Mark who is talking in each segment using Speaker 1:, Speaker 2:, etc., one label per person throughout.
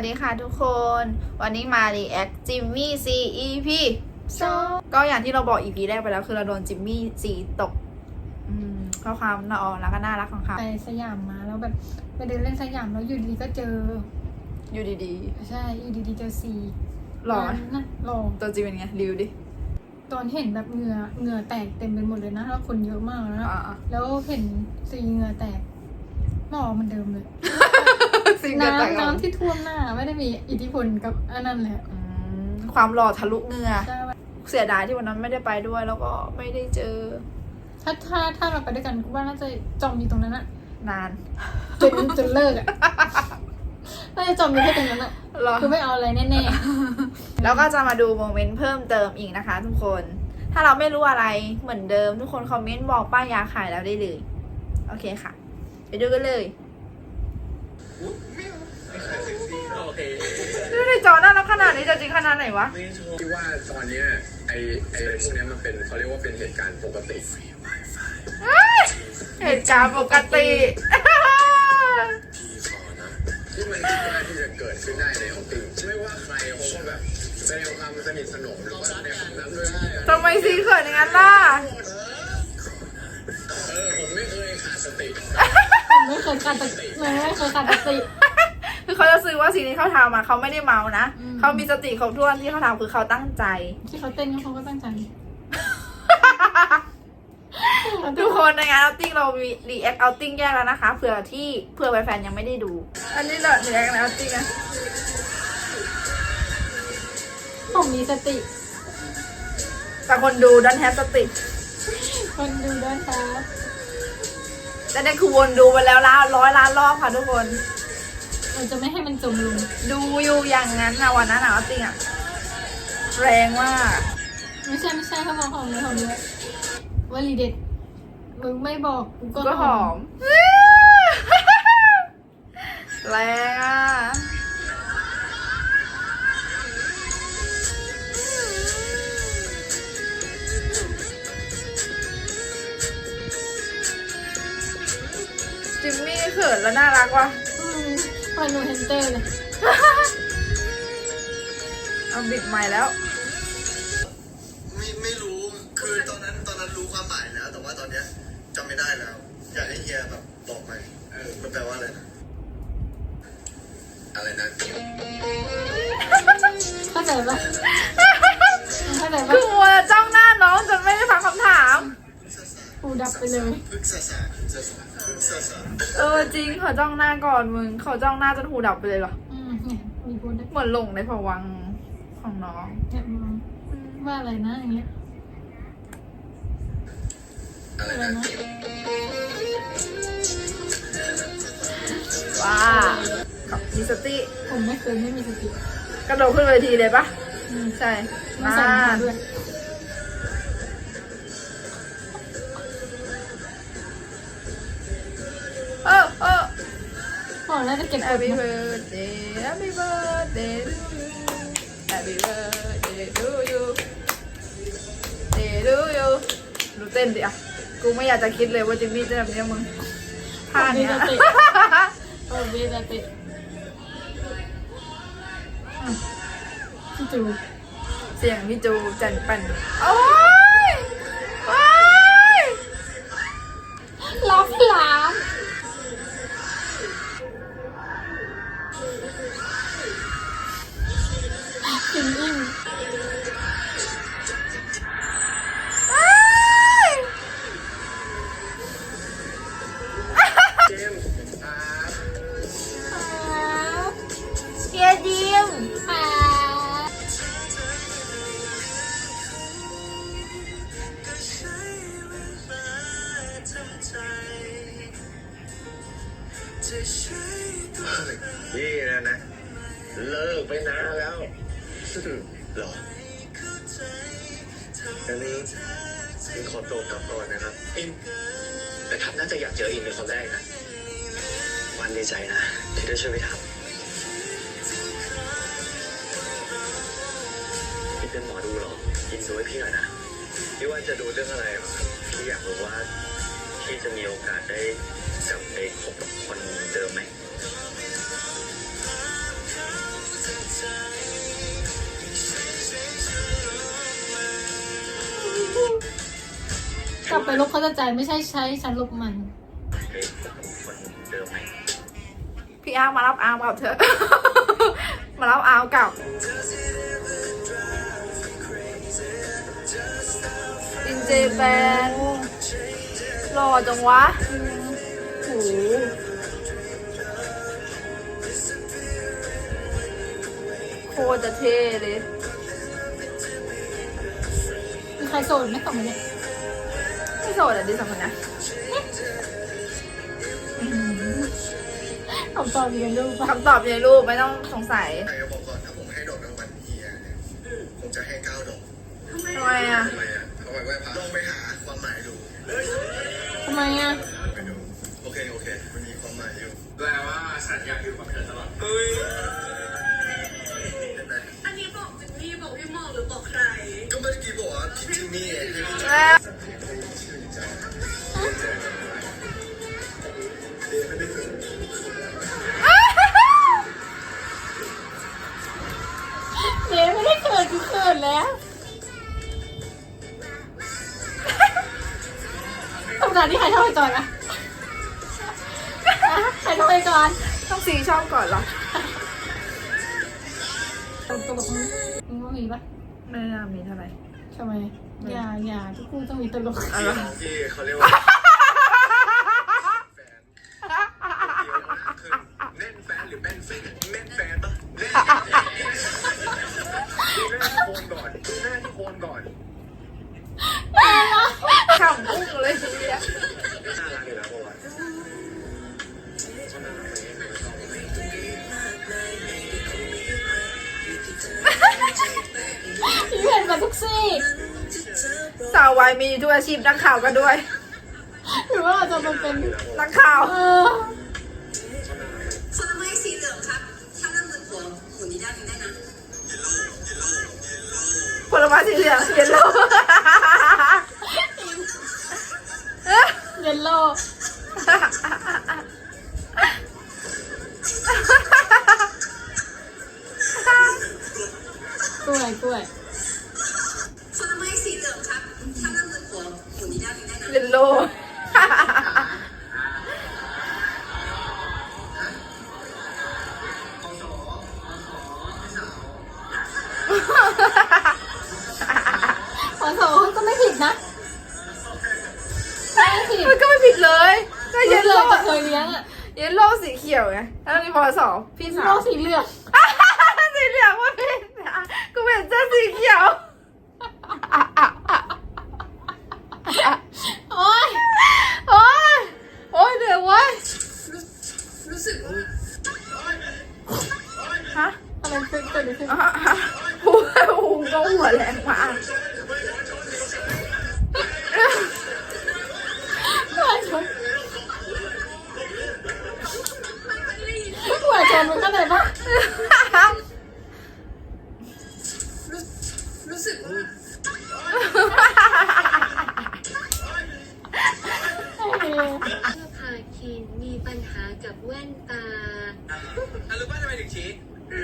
Speaker 1: วัสดีค่ะทุกคน วันนี้มา react จิมมี่ซี EP สองก็อย่างที่เราบอก EP แรกไปแล้วคือเราโดนจิมมี่ซีตกอืมเพราะความน่าอ่อนแล้วก็น่ารักของเขา
Speaker 2: ไปสยามมาแล้วแบบไปเดินเล่นสยามแล้วอยู่ดีๆก็เจอ
Speaker 1: อยู่ดี
Speaker 2: ใช่อยู่ดีๆเจอซี
Speaker 1: ๆหล่อไหม
Speaker 2: นะหล่อ
Speaker 1: ตัวจริงเป็นไงรีวิวดิ
Speaker 2: ตอนเห็นแบบเหงื่อเหงื่อแตกเต็มไปหมดเลยนะแล้วคนเยอะมากแล้วนะ
Speaker 1: อ่า
Speaker 2: แล้วเห็นซีเหงื่อแตกหล่อเหมันเดิมเลย
Speaker 1: ๆซิงเกิลแต่ง
Speaker 2: น้ำน้ำที่ท่วมหน้าไม่ได้มีอิทธิพลกับอันนั้นเลย
Speaker 1: อืมความหล่อทะลุเหงื่อ
Speaker 2: ใช่
Speaker 1: เสียดายที่วันนั้นไม่ได้ไปด้วย แล้วก็ไม่ได้เจอ
Speaker 2: ถ้าถ้าถ้าเราไปด้วยกันกูว่าน่าจะจอมอยู่ตรงนั้นอะ
Speaker 1: นาน
Speaker 2: จนจนเลิกอะน่าจะจอมอยู่แค่ตรงนั้นอะ
Speaker 1: หรอ
Speaker 2: คือไม่เอาอะไรแน่
Speaker 1: แล้วก็จะมาดูโมเมนต์เพิ่มเติมอีกนะคะ ทุกคน ถ้าเราไม่รู้อะไรเหมือนเดิม ทุกคนคอมเมนต์บอกป้ายยาขายแล้วได้เลย โอเคค่ะ ไปดูกันเลย
Speaker 3: โอเค
Speaker 1: ดูในจอน่ารักขนาดนี้จะจริงขนาดไหนวะ
Speaker 3: ที่ว่าตอนเนี้ยไอไออะไรพวกเนี้ยมันเป็นเขาเรียกว่าเป็นเหตุการณ์ปกติ
Speaker 1: เหตุการณ์ปกติ
Speaker 3: ที่มันสามารถที่จะเกิดขึ้นได้ในออฟฟิศไม่ว่าใครเขาก็แบบแสดงความสนิทสนมหรือว่าแสดงความรักด้วย
Speaker 1: ทำไมซีเขินอย่างนั้นล่ะ
Speaker 3: เออผมไม่เคยขาดสติ
Speaker 2: ๆไม่เคยขาดสติไม่เคยขาดสติ
Speaker 1: คือเขาจะซื้อว่าสิ่งที่เขาทำอะเขาไม่ได้เมานะ
Speaker 2: อืม
Speaker 1: เขามีสติครบถ้วนที่เขาทำคือเขาตั้งใจ
Speaker 2: ที่เขาเต้นเขาก็ตั้งใจ
Speaker 1: ทุกคนในงานเอาติ้งเรามีรีแอคเอาติ้งแยกแล้วนะคะเผื่อที่เผื่อแฟนๆยังไม่ได้ดู อันนี้เรารีแอคในเอาติ้งอะ
Speaker 2: ผมมีสติ
Speaker 1: แต่คนดูดันแฮปสติ
Speaker 2: คนดูด้วยครับ
Speaker 1: แต่เนี่ยคือวนดูไปแล้วล้านร้อยล้านรอบค่ะทุกคน
Speaker 2: เราจะไม่ให้มันจมลง
Speaker 1: ดูอยู่อย่างนั้นนะวันนั้นอะเอาติ้งอะแรงมาก
Speaker 2: ไม่ใช่ไม่ใช่เขาบอกหอมเลยหอมเลยวลีเด็ดมึงไม่บอกกู
Speaker 1: ก็
Speaker 2: ก็
Speaker 1: หอมแรงอะจิมมี่เขินแล้วน่ารักว่ะ
Speaker 2: อืมพอนูเฮนเตอร์เลย
Speaker 1: เอาบิดใหม่แล้ว
Speaker 4: ไม่ไม่รู้คือตอนนั้นตอนนั้นรู้ความหมายแล้ว แต่ว่าตอนเนี้ยจำไม่ได้แล้ว อยากให้เฮียแบบบอกใหม่เออมันแปลว่าอะไรนะอะไรนะ
Speaker 2: เข้าใจปะเข้าใจปะ
Speaker 1: คือมัวจ้องหน้าน้องจนไม่ได้ฟังคำถาม
Speaker 2: กูดับไปเลย
Speaker 4: พึกษาศาสตร์พึกษาศาสตร์พึกษาศาสตร์
Speaker 1: เออจริงเขาจ้องหน้าก่อนมึงเขาจ้องหน้าจนหูดับไปเลยเหรอ
Speaker 2: อืมเนี่ยมีพูดได้
Speaker 1: เหมือนหลงในผวังค์ของน้อง
Speaker 2: เนี่ยมองว่าอะไรนะอย่างเงี้ย
Speaker 4: อะไร
Speaker 2: อะไร
Speaker 4: นะ
Speaker 2: นะ
Speaker 1: ว้ามีสติ
Speaker 2: ผมไม่เคยไม่มีสติ
Speaker 1: กระโดดขึ้นเวทีเลยปะ
Speaker 2: อืม
Speaker 1: ใช่
Speaker 2: ไม่
Speaker 1: มา
Speaker 2: ใส่รองเท้าด้วย บอกแล้วจะเก็บกด
Speaker 1: Happy
Speaker 2: นะ
Speaker 1: birthday Happy birthday to you Happy birthday to you Day to you ดูเต้นดิอะ กูไม่อยากจะคิดเลยว่าจิมมี่จะแบบเนี้ยมึงท่าเนี้ย
Speaker 2: โอ้เบสติพี่จู
Speaker 1: เสียงพี่จูจันปันโอ้ย
Speaker 2: นี่
Speaker 3: นะนะ เลิกไปนานแล้วหรออันนี้อินขอตัวกลับก่อนนะครับอินแต่ทับน่าจะอยากเจออินเป็นคนแรกนะวันดีใจนะที่ได้ช่วยพี่ทับอินเป็นหมอดูหรออินดูให้พี่หน่อยนะพี่ว่าจะดูเรื่องอะไรหรอพี่อยากรู้ว่าพี่จะมีโอกาสได้ สึกได้คบกับคนเดิมไหมกลับ
Speaker 2: ไปลบเขาจะใจไม่ใช่ใช้ฉันลบมัน
Speaker 1: พี่อาวมารับอาวเก่าเถอะ มารับอาวเก่าอินเจแปนหล่อจังวะ หโคตรจะเท่เลย
Speaker 2: มีใครโสดไหมสองคนเนี่ย
Speaker 1: ไม่โสดอะดิสองคนนะ
Speaker 2: คำตอบดีกันดูปะ
Speaker 1: คำตอบอยู่ในรูปไม่ต้องสงสัย
Speaker 4: ใครก็บอกก่อนถ้าผมให้ดอกรางวัลเฮียเนี่ยผมจะให้เก้าดอก
Speaker 1: ทำไมอะ
Speaker 4: ทำไมอะเอาไว้ไหว้พระลองไปหาความหมายดู
Speaker 2: ทำไมอะ
Speaker 3: แปลว่าฉันอยากอยู่กับเธอตลอด
Speaker 4: เฮ้ยเห็นไหม
Speaker 5: อันนี้บอกจินนี่บอกพี่หมอหรือบอกใคร
Speaker 4: ก็เมื่อกี้บอกว่าพี่จิมมี่เองที่รู้จัก
Speaker 1: แล้ว
Speaker 4: ชื่อใจ
Speaker 2: เจ๊ไม่ได้เกิดกูเกิดแล้วคำถามที่ใครเท่าไปก่อนอะอะใครเท่า ไปก่อน
Speaker 1: ต้องซีชอบก่อนเหรอ
Speaker 2: ตลกมึงมึงว่ามีปะ
Speaker 1: ไม่น่ามีเท่าไหร่
Speaker 2: ทำไม อย่าอย่าทุกคู่ต้องมีตลก
Speaker 1: อะไร
Speaker 4: ที่เขาเรียกว่าแฟนเดียวมากขึ้นเน่นแฟนหรือแป้นแฟนเน่นแฟนปะเน่น
Speaker 3: ดูหน้าที่โคนก่อนดูหน้าที่โคนก่อน
Speaker 1: ขำอุ้งเลยทีเดียว
Speaker 2: พี่เห็นมาทุกซี่
Speaker 1: สาววายมีทุกอาชีพนักข่าวก็ด้วย
Speaker 2: หรือว่าเราจะมาเป็น
Speaker 1: นักข่าว
Speaker 2: เออ
Speaker 5: ผลไม้สีเหลืองครับ ถ้าเริ่มเงินหัวหัวนี้ได้ถึงได้นะ
Speaker 1: ผลไม้สีเหลืองเยลโล่
Speaker 2: เยลโล่กล้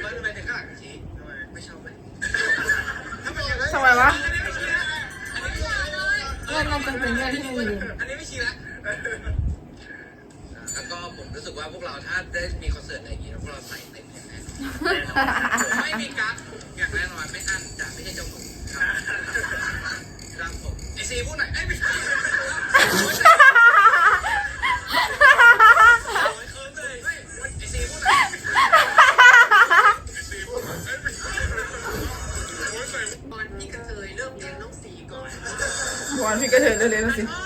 Speaker 2: ชี้
Speaker 5: รู้
Speaker 6: ป่ะ
Speaker 4: ทำไมถึงข้างหลังชี้ทำไมไม่ชอบไหมทำไมอย่างนั้น
Speaker 1: ทำไมวะ
Speaker 4: อันนี้ไม่ชี้นะอันนี้ไม่ชี้นะ
Speaker 2: เรื่องมันจะเป็นเรื่องที่ไม่ดี
Speaker 4: อันนี้ไม่ชี้นะแล้วก็ผมรู้สึกว่าพวกเราถ้าได้มีคอนเสิร์ตอะไรอย่างงี้พวกเราใส่เต็มอย่างแน่นอนไม่มีกั๊กอย่างแน่นอนไม่อั้นจะไม่ใช่เจ้าหนูครับครับผมไอซีพูดหน่อยไอ้ยไม่ใช่ อ
Speaker 7: น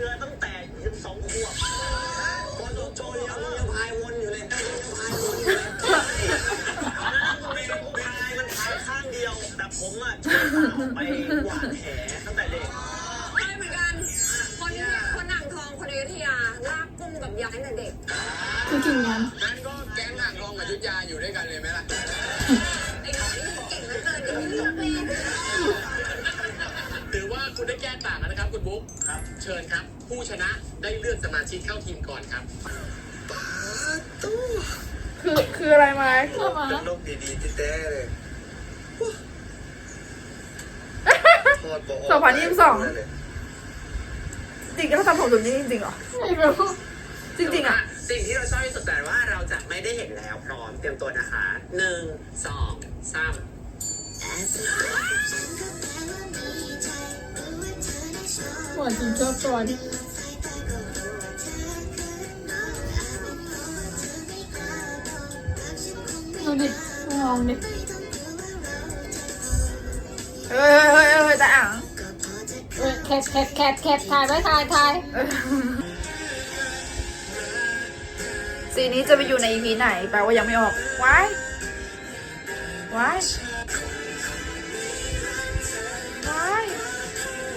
Speaker 7: รือตั้งแต่ยังสองขวบพอโดนโจรยังยังพายวนอยู่เลยยังพายวนอยู่เลยผมพายมันพายข้างเดียว แต่ผมอะช่วยสาวไปหวานแหตั้งแต่เด็ก
Speaker 5: ไม่เหมือนกัน คนนี้คนอ่างทองคนอยุธยาลากกุ้งกับยายตั้งแต่เด็ก
Speaker 2: คือถึงงั้น
Speaker 4: งั้นก็แก๊งอ่างทองกับยุทธยาอยู่ด้วยกันเลยไหมล่ะ ชิญครับ ผู้ชนะได้เลือกสมาชิกเข้าทีมก่อนครับ
Speaker 1: คือคืออะไรไหม
Speaker 2: เข้ามา
Speaker 3: เป็นลูกดีๆที่แต้เลยทอดบอก
Speaker 1: สองพันยี่สิบสองจริงๆเขาทำผมแบบนี้จริงๆเหรอ
Speaker 2: ไม่รู้
Speaker 1: จริงๆอะ
Speaker 8: สิ่งที่เราชอบที่สุดแต่ว่าเราจะไม่ได้เห็นแล้วพร้อมเตรียมตัวนะคะหนึ่งสองสาม
Speaker 2: หัวจริงชอบตัวดิดูดิมองดิ
Speaker 1: เฮ้ยเฮ้ยเฮ้ยเฮ้ยแต่อ่าง
Speaker 2: เออแคบแคบแคบแคบถ่ายไว้ถ่ายถ่าย
Speaker 1: เออซีนี้จะไปอยู่ใน EP ไหนแปลว่ายังไม่ออก ว้าย ว้าย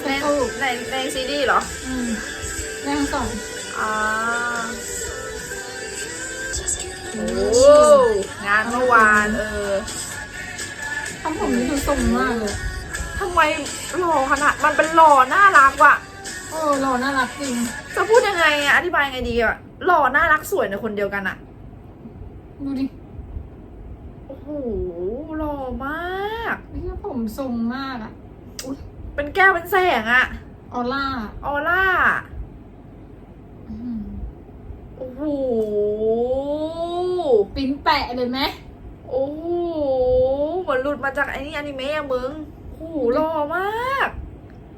Speaker 1: ในในในซีดีส์เหรอ
Speaker 2: อืมแรงสอง
Speaker 1: อ่าโอ้งานเมื่อวานเออ
Speaker 2: ทำผมนี่ดูทรงมากเลย
Speaker 1: ทำไมหล่อขนาดมันเป็นหล่อน่ารักว่ะ
Speaker 2: โอ้หล่อน่ารักจริง
Speaker 1: จะพูดยังไงอะอธิบายยังไงดีอะหล่อน่ารักสวยในคนเดียวกันอะ
Speaker 2: ดูดิ
Speaker 1: โอ้โหหล่อมาก
Speaker 2: นี่ผมทรงมากอะ
Speaker 1: เป็นแก้วเป็นแสงอะ
Speaker 2: ออร่า
Speaker 1: ออร่า
Speaker 2: อืม
Speaker 1: โอ้โห
Speaker 2: ปิ้นแปะเลยไหม
Speaker 1: โอ้โหเหมือนหลุดมาจากไอ้นี่อนิเมะอะมึง โอ้โหหล่อมาก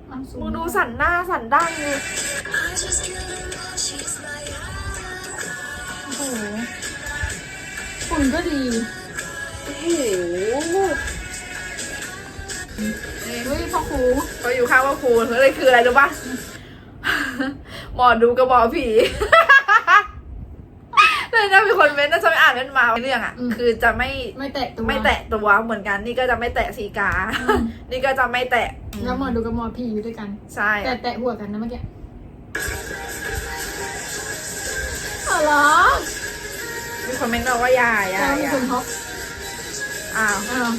Speaker 2: อะสู
Speaker 1: มึงดูสันหน้าสันดั้งดิ
Speaker 2: โอ้โหฝุ่นก็ดี
Speaker 1: โอ้โห
Speaker 2: เฮ้ยพ่อครู
Speaker 1: เขาอยู่ข้างว่าครูเลยคืออะไรรู้ปะหมอดูกับหมอผีเลยนะมีคนเม้นต์นะจะไม่อ่านเม้นต์มาเรื่องอะ คือจะไม่
Speaker 2: ไม่แตะตัว
Speaker 1: ไม่แตะตัวเหมือนกัน นี่ก็จะไม่แตะสีกา
Speaker 2: อืม
Speaker 1: นี่ก็จะไม่แตะ
Speaker 2: แล้วหมอดูกับหมอผีอยู่ด้วยกัน
Speaker 1: ใช่
Speaker 2: แต่แตะหัวกันนะเมื่อกี้อ๋อเหรอ
Speaker 1: มีคนเม้นต์มาว่าอย่าอย่า
Speaker 2: แล้ว
Speaker 1: อ
Speaker 2: มี
Speaker 1: ย่า
Speaker 2: คนท็อป
Speaker 1: อ้าว
Speaker 2: อ้าว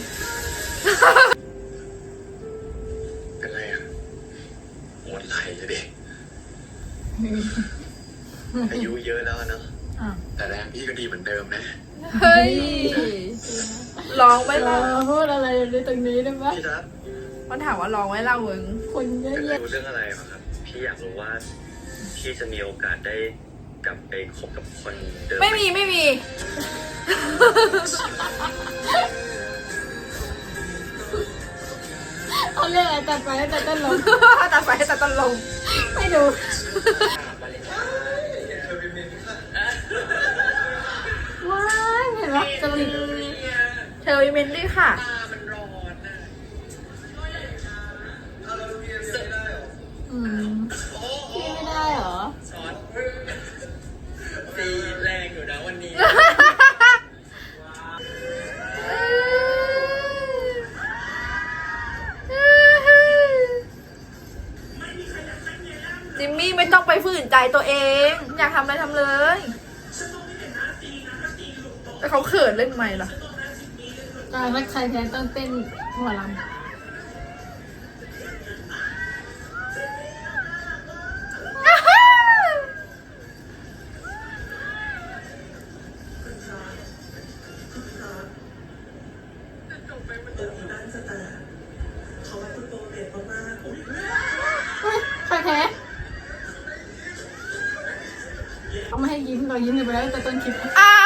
Speaker 3: อายุเยอะแล้วอะเนาะ
Speaker 2: อะ
Speaker 3: แต่แรงพี่ก็ดีเหมือนเดิมนะ
Speaker 1: เฮ้ยลองไหม
Speaker 2: เรา
Speaker 1: ล่ะ
Speaker 2: พูดอะไรในตรงนี้ได้ไหม
Speaker 3: พี่รัก
Speaker 1: มันถามว่าลองไหมล่ะมึง
Speaker 2: คนเยอะ
Speaker 3: เป็น
Speaker 2: แยะ
Speaker 3: รู้เรื่องอะไรมาครับพี่อยากรู้ว่าพี่จะมีโอกาสได้กลับไปคบกับคนเดิมห
Speaker 1: ไม่มีไม่มี
Speaker 2: เอาเรื่องอะไรตัดไปตัดต้นลง
Speaker 1: ตัดไปตัดตอนลง
Speaker 2: ไม่ดู
Speaker 1: ว้าย
Speaker 4: เห็น
Speaker 2: ไห
Speaker 4: มจริตเทอร์วิ
Speaker 1: เมนดี้ค่ะ อืม เขาเขินเล่นไหมล่ะ
Speaker 2: การว่าใครแพ้ต้องเต้นหมอลำเฮ้ยใครแพ้เขาไม่ให้ยิ้มเรายิ้มอยู่ไปแล้วแต่ต้นคลิป
Speaker 1: อ้า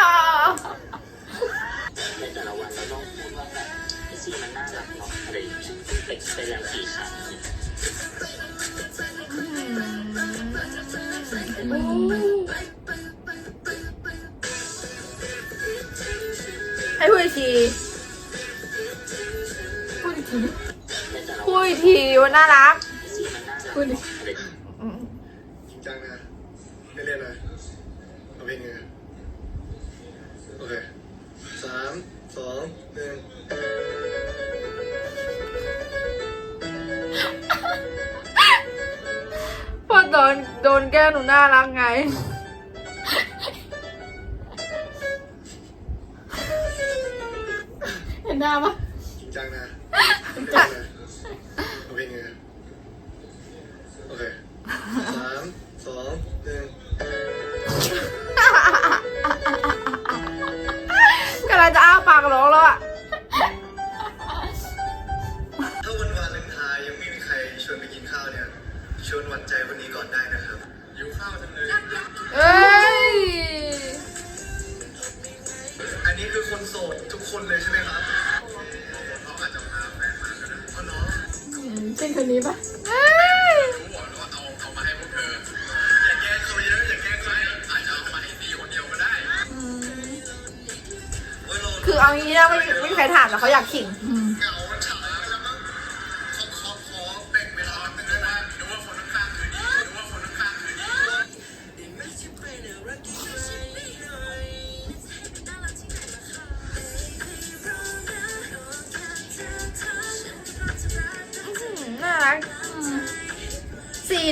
Speaker 1: ที
Speaker 2: พูดอีกที
Speaker 1: พูดอีกทีว่าน่ารัก
Speaker 8: พู
Speaker 2: ด
Speaker 8: อีกอื
Speaker 1: ม
Speaker 3: จริงจังนะไม่เล่นเลยเอาเพลงไงโอเคสามสองหนึ่ง
Speaker 1: พอโดนโดนแก้หนูน่ารักไง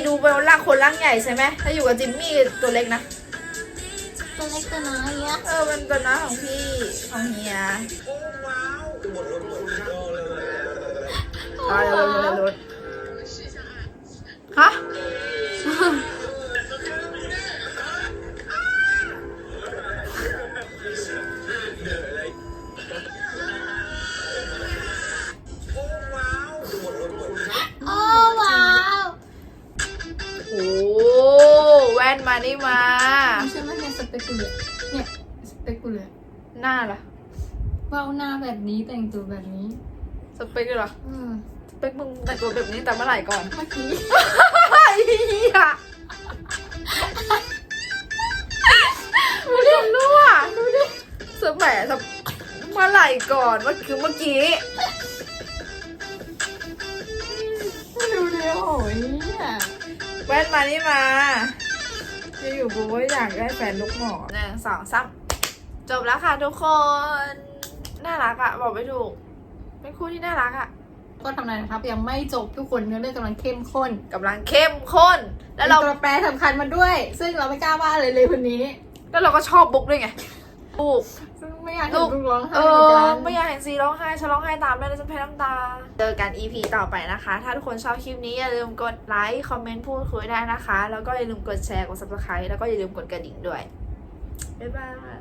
Speaker 3: ดูเป็นร่า
Speaker 1: งค
Speaker 3: น
Speaker 1: ร่างใหญ่ใช่ไหมถ้าอยู่กับจิมมี่ตัวเล็กนะ
Speaker 2: ตัวเล็กตัวน้อยเนี้ย
Speaker 1: เออเป็นตัวน้อยของพี่ของเฮีย
Speaker 7: โอ้ว้าวหมดรถหมดรถเลย
Speaker 1: ตายแล้ว แว่นมานี่มา
Speaker 2: ใช่ไหมเนี่ยสเปกกูเลยเนี่ยสเปกกูเลย
Speaker 1: หน้าล่ะ
Speaker 2: เบ้าหน้าแบบนี้แต่งตัวแบบนี้
Speaker 1: สเปคเลยเหรอ
Speaker 2: เออ
Speaker 1: สเปคมึงแต่งตัวแบบนี้แต่เมื่อไหร่ก่อน
Speaker 2: เมื่อกี้
Speaker 1: ไอ้เหี้ยไม่ได้รู้อะดูดิสมัยสมเมื่อไหร่ก่อนว่าคือเมื่อกี้
Speaker 2: ดูเดียวโอ้ยเนี่ย
Speaker 1: แว่นมานี่มา อยู่ๆกูก็อยากได้แฟนลูกหมอหนึ่งสองสามจบแล้วค่ะทุกคน น่ารักอะบอกไม่ถูก เป็นคู่ที่น่ารักอะ
Speaker 2: ก็ทำอะไรนะครับ ยังไม่จบทุกคนเนื้อเรื่องกำลังเข้มข้น
Speaker 1: กำลังเข้มข้น แล้วเรา
Speaker 2: มีตัวแปรสำคัญมาด้วย ซึ่งเราไม่กล้าว่าเลยเลยคนนี้
Speaker 1: แล้วเราก็ชอบบุ๊กด้วยไงบุ๊ก
Speaker 2: ซึ่งไม่อยากเห็นลูกร้องไห้
Speaker 1: เอ
Speaker 2: เหมือน
Speaker 1: อ
Speaker 2: กัน
Speaker 1: ไม่อยากเห็นซีร้องไห้ฉันร้องไห้ตามได้แล้วจะแพ้น้ำตา เจอกัน EP ต่อไปนะคะ ถ้าทุกคนชอบคลิปนี้อย่าลืมกดไลค์ คอมเมนต์พูดคุยได้นะคะ แล้วก็อย่าลืมกดแชร์ กด subscribe แล้วก็อย่าลืมกดกระดิ่งด้วย บ๊ายบาย